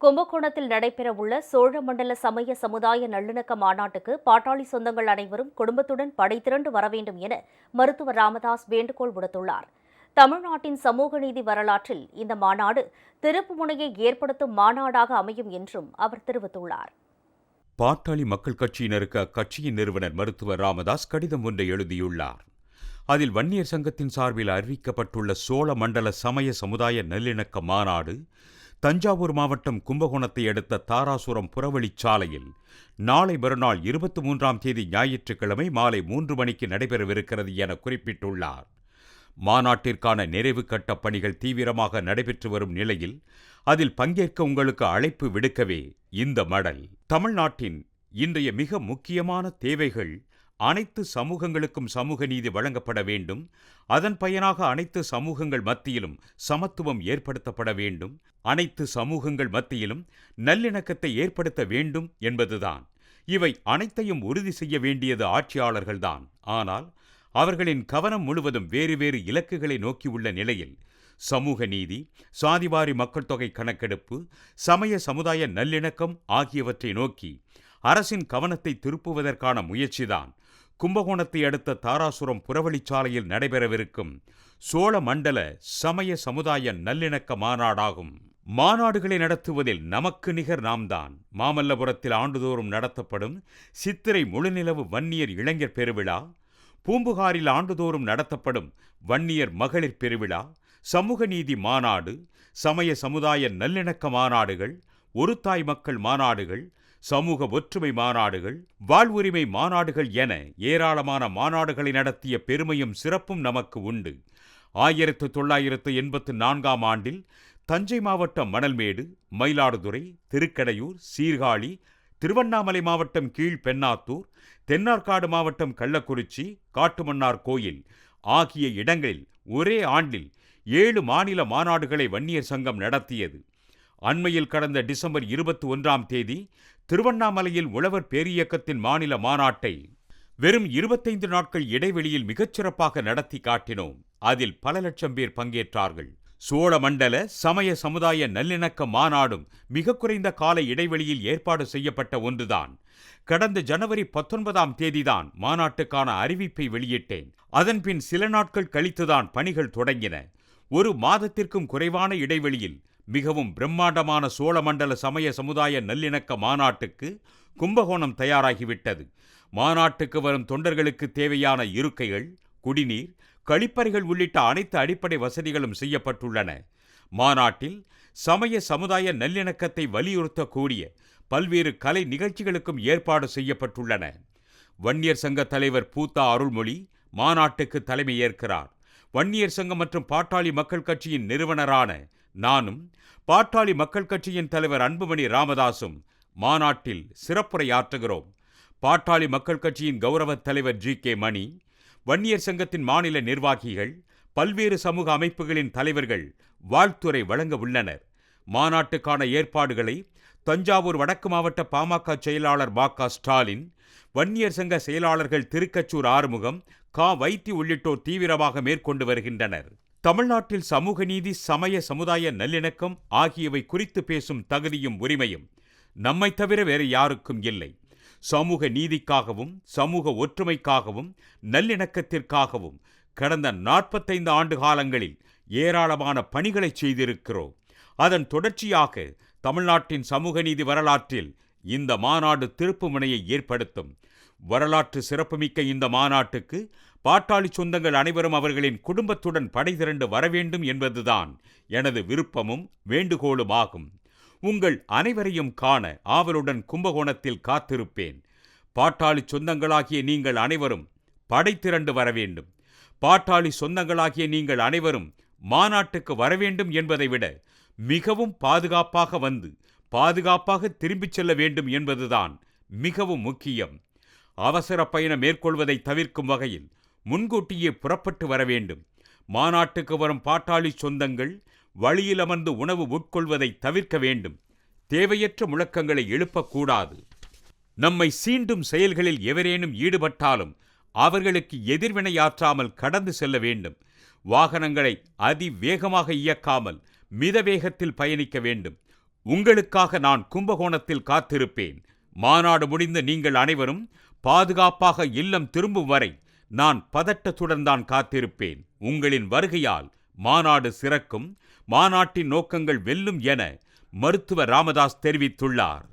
கும்பகோணத்தில் நடைபெறவுள்ள சோழமண்டல சமய சமுதாய நல்லிணக்க மாநாட்டுக்கு பாட்டாளி சொந்தங்கள் அனைவரும் குடும்பத்துடன் படைதிரண்டு வர வேண்டும் என மருத்துவர் ராமதாஸ் வேண்டுகோள் விடுத்துள்ளார். தமிழ்நாட்டின் சமூக நீதி வரலாற்றில் இந்த மாநாடு திருப்புமுனையை ஏற்படுத்தும் மாநாடாக அமையும் என்றும் அவர் தெரிவித்துள்ளார். பாட்டாளி மக்கள் கட்சியினருக்கு அக்கட்சியின் நிறுவனர் மருத்துவர் ராமதாஸ் கடிதம் ஒன்றை எழுதியுள்ளார். அதில் வன்னியர் சங்கத்தின் சார்பில் அறிவிக்கப்பட்டுள்ள சோழ மண்டல சமய சமுதாய நல்லிணக்க மாநாடு தஞ்சாவூர் மாவட்டம் கும்பகோணத்தை அடுத்த தாராசுரம் புறவழிச்சாலையில் நாளை மறுநாள் இருபத்தி மூன்றாம் தேதி ஞாயிற்றுக்கிழமை மாலை மூன்று மணிக்கு நடைபெறவிருக்கிறது என குறிப்பிட்டுள்ளார். மாநாட்டிற்கான நிறைவு கட்ட பணிகள் தீவிரமாக நடைபெற்று வரும் நிலையில் அதில் பங்கேற்க உங்களுக்கு அழைப்பு விடுக்கவே இந்த மடல். தமிழ்நாட்டின் இன்றைய மிக முக்கியமான தேவைகள் அனைத்து சமூகங்களுக்கும் சமூக நீதி வழங்கப்பட வேண்டும். அதன் பயனாக அனைத்து சமூகங்கள் மத்தியிலும் சமத்துவம் ஏற்படுத்தப்பட வேண்டும். அனைத்து சமூகங்கள் மத்தியிலும் நல்லிணக்கத்தை ஏற்படுத்த வேண்டும் என்பதுதான். இவை அனைத்தையும் உறுதி செய்ய வேண்டியது ஆட்சியாளர்கள்தான். ஆனால் அவர்களின் கவனம் முழுவதும் வேறு வேறு இலக்குகளை நோக்கியுள்ள நிலையில் சமூக நீதி சாதிவாரி மக்கள் தொகை கணக்கெடுப்பு சமய சமுதாய நல்லிணக்கம் ஆகியவற்றை நோக்கி அரசின் கவனத்தை திருப்புவதற்கான முயற்சிதான் கும்பகோணத்தை அடுத்த தாராசுரம் புறவழிச்சாலையில் நடைபெறவிருக்கும் சோழ மண்டல சமய சமுதாய நல்லிணக்க மாநாடாகும். மாநாடுகளை நடத்துவதில் நமக்கு நிகர் நாம்தான். மாமல்லபுரத்தில் ஆண்டுதோறும் நடத்தப்படும் சித்திரை முழுநிலவு வன்னியர் இளைஞர் பெருவிழா பூம்புகாரில் ஆண்டுதோறும் நடத்தப்படும் வன்னியர் மகளிர் பெருவிழா சமூக நீதி மாநாடு சமய சமுதாய நல்லிணக்க மாநாடுகள் ஒரு தாய் மக்கள் மாநாடுகள் சமூக ஒற்றுமை மாநாடுகள் வாழ்வுரிமை மாநாடுகள் என ஏராளமான மாநாடுகளை நடத்திய பெருமையும் சிறப்பும் நமக்கு உண்டு. ஆயிரத்து தொள்ளாயிரத்து எண்பத்து நான்காம் ஆண்டில் தஞ்சை மாவட்டம் மணல்மேடு மயிலாடுதுறை திருக்கடையூர் சீர்காழி திருவண்ணாமலை மாவட்டம் கீழ் பெண்ணாத்தூர் தென்னார்காடு மாவட்டம் கள்ளக்குறிச்சி காட்டுமன்னார் கோயில் ஆகிய இடங்களில் ஒரே ஆண்டில் ஏழு மாநில மாநாடுகளை வன்னியர் சங்கம் நடத்தியது. அண்மையில் கடந்த டிசம்பர் இருபத்தி ஒன்றாம் தேதி திருவண்ணாமலையில் உழவர் பேரியக்கத்தின் மாநில மாநாட்டை வெறும் இருபத்தைந்து நாட்கள் இடைவெளியில் மிகச்சிறப்பாக நடத்தி காட்டினோம். அதில் பல லட்சம் பேர் பங்கேற்றார்கள். சோழ மண்டல சமய சமுதாய நல்லிணக்க மாநாடும் மிக குறைந்த கால இடைவெளியில் ஏற்பாடு செய்யப்பட்ட ஒன்றுதான். கடந்த ஜனவரி பத்தொன்பதாம் தேதிதான் மாநாட்டுக்கான அறிவிப்பை வெளியிட்டேன். அதன்பின் சில நாட்கள் கழித்துதான் பணிகள் தொடங்கின. ஒரு மாதத்திற்கும் குறைவான இடைவெளியில் மிகவும் பிரம்மாண்டமான சோழமண்டல சமய சமுதாய நல்லிணக்க மாநாட்டுக்கு கும்பகோணம் தயாராகிவிட்டது. மாநாட்டுக்கு வரும் தொண்டர்களுக்கு தேவையான இருக்கைகள் குடிநீர் கழிப்பறைகள் உள்ளிட்ட அனைத்து அடிப்படை வசதிகளும் செய்யப்பட்டுள்ளன. மாநாட்டில் சமய சமுதாய நல்லிணக்கத்தை வலியுறுத்தக்கூடிய பல்வேறு கலை நிகழ்ச்சிகளுக்கும் ஏற்பாடு செய்யப்பட்டுள்ளன. வன்னியர் சங்க தலைவர் பூத்தா அருள்மொழி மாநாட்டுக்கு தலைமை ஏற்கிறார் வன்னியர் சங்கம் மற்றும் பாட்டாளி மக்கள் கட்சியின் நிறுவனரான நானும் பாட்டாளி மக்கள் கட்சியின் தலைவர் அன்புமணி ராமதாசும் மாநாட்டில் சிறப்புரையாற்றுகிறோம். பாட்டாளி மக்கள் கட்சியின் கௌரவ தலைவர் ஜி. கே. மணி வன்னியர் சங்கத்தின் மாநில நிர்வாகிகள் பல்வேறு சமூக அமைப்புகளின் தலைவர்கள் வாழ்த்துரை வழங்க உள்ளனர். மாநாட்டுக்கான ஏற்பாடுகளை தஞ்சாவூர் வடக்கு மாவட்ட பாமக செயலாளர் பா க ஸ்டாலின் வன்னியர் சங்க செயலாளர்கள் திருக்கச்சூர் ஆறுமுகம் கா வைத்தி உள்ளிட்டோர் தீவிரமாக மேற்கொண்டு வருகின்றனர். தமிழ்நாட்டில் சமூக நீதி சமய சமுதாய நல்லிணக்கம் ஆகியவை குறித்து பேசும் தகுதியும் உரிமையும் நம்மை தவிர வேறு யாருக்கும் இல்லை. சமூக நீதிக்காகவும் சமூக ஒற்றுமைக்காகவும் நல்லிணக்கத்திற்காகவும் கடந்த நாற்பத்தைந்து ஆண்டு காலங்களில் ஏராளமான பணிகளை செய்திருக்கிறோம். அதன் தொடர்ச்சியாக தமிழ்நாட்டின் சமூக நீதி வரலாற்றில் இந்த மாநாடு திருப்புமுனையை ஏற்படுத்தும். வரலாற்று சிறப்புமிக்க இந்த மாநாட்டுக்கு பாட்டாளி சொந்தங்கள் அனைவரும் அவர்களின் குடும்பத்துடன் படை திரண்டு வரவேண்டும் என்பதுதான் எனது விருப்பமும் வேண்டுகோளுமாகும். உங்கள் அனைவரையும் காண ஆவலுடன் கும்பகோணத்தில் காத்திருப்பேன். பாட்டாளி சொந்தங்களாகிய நீங்கள் அனைவரும் படை திரண்டு வர வேண்டும் பாட்டாளி சொந்தங்களாகிய நீங்கள் அனைவரும் மாநாட்டுக்கு வரவேண்டும் என்பதை விட மிகவும் பாதுகாப்பாக வந்து பாதுகாப்பாக திரும்பிச் செல்ல வேண்டும் என்பதுதான் மிகவும் முக்கியம். அவசர பயணம் மேற்கொள்வதை தவிர்க்கும் வகையில் முன்கூட்டியே புறப்பட்டு வர வேண்டும். மாநாட்டுக்கு வரும் பாட்டாளி சொந்தங்கள் வழியில் அமர்ந்து உணவு உட்கொள்வதை தவிர்க்க வேண்டும். தேவையற்ற முழக்கங்களை எழுப்பக்கூடாது. நம்மை சீண்டும் செயல்களில் எவரேனும் ஈடுபட்டாலும் அவர்களுக்கு எதிர்வினையாற்றாமல் கடந்து செல்ல வேண்டும். வாகனங்களை அதிவேகமாக இயக்காமல் மித வேகத்தில் பயணிக்க வேண்டும். உங்களுக்காக நான் கும்பகோணத்தில் காத்திருப்பேன். மாநாடு முடிந்து நீங்கள் அனைவரும் பாதுகாப்பாக இல்லம் திரும்பும் வரை நான் பதட்டத்துடன் தான் காத்திருப்பேன். உங்களின் வருகையால் மாநாடு சிறக்கும். மாநாட்டின் நோக்கங்கள் வெல்லும் என மருத்துவர் ராமதாஸ் தெரிவித்துள்ளார்.